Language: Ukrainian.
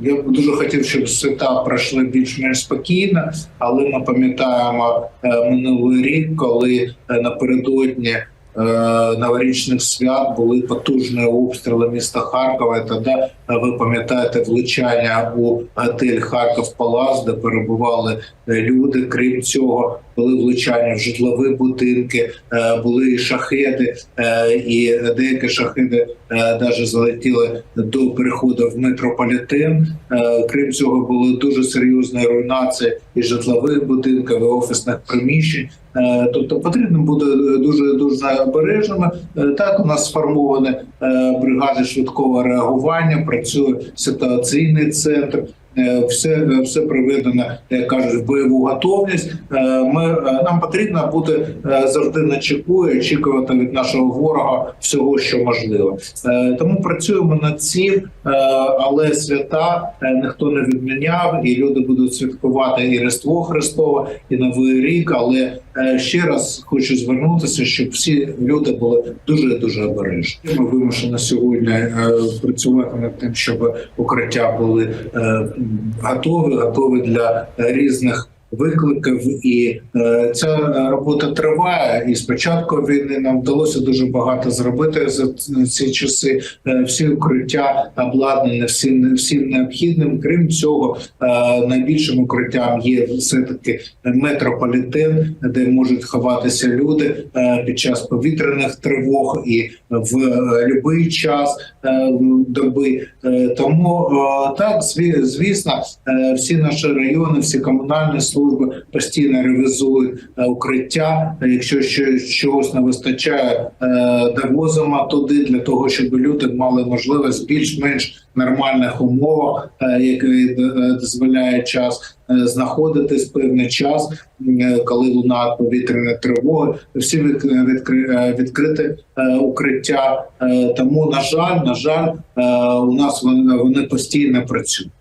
Я б дуже хотів, щоб свята пройшли більш-менш спокійно, але ми пам'ятаємо е, минулий рік, коли е, напередодні е, новорічних свят були потужні обстріли міста Харкова. І тоді ви пам'ятаєте влучання у готель Харків Палас, де перебували люди. Крім цього, були влучання в житлові будинки, е, були і шахеди, е, і деякі шахеди навіть залетіли до переходу в метрополітен. Е, Крім цього, були дуже серйозні руйнації і житлових будинків, і офісних приміщень. Е, Тобто потрібно буде дуже дуже обережними. Е, Так у нас сформовані е, бригади швидкого реагування. Працює ситуаційний центр. Е, Все, все приведено, як кажуть, в бойову готовність. Е, Ми е, нам потрібно бути е, завжди на чеку і очікувати від нашого ворога всього, що можливо. Е, Тому працюємо над цим, е, але свята е, ніхто не відміняв, і люди будуть святкувати і Різдво Христове, і Новий рік. Але е, ще раз хочу звернутися, щоб всі люди були дуже дуже обережні. Ми вимушені сьогодні е, працювати над тим, щоб укриття були е, готові, готові для е, різних. Викликів і е, ця робота триває. І з початку війни нам вдалося дуже багато зробити за ці часи. Е, всі укриття обладнані всім всім необхідним. Крім цього, е, найбільшим укриттям є все таки метрополітен, де можуть ховатися люди під час повітряних тривог і в будь-який час доби. Тому так, зві- звісно, всі наші райони, всі комунальні служби постійно ревізують е, укриття. Якщо ще чогось не вистачає, е, довозимо туди для того, щоб люди мали можливість більш-менш нормальних умовах, е, які дозволяє час. Знаходитись певний час, коли лунають повітряні тривоги, всі від- відкри- е, відкрити е, укриття. Тому, на жаль, на жаль, у нас вони постійно працюють.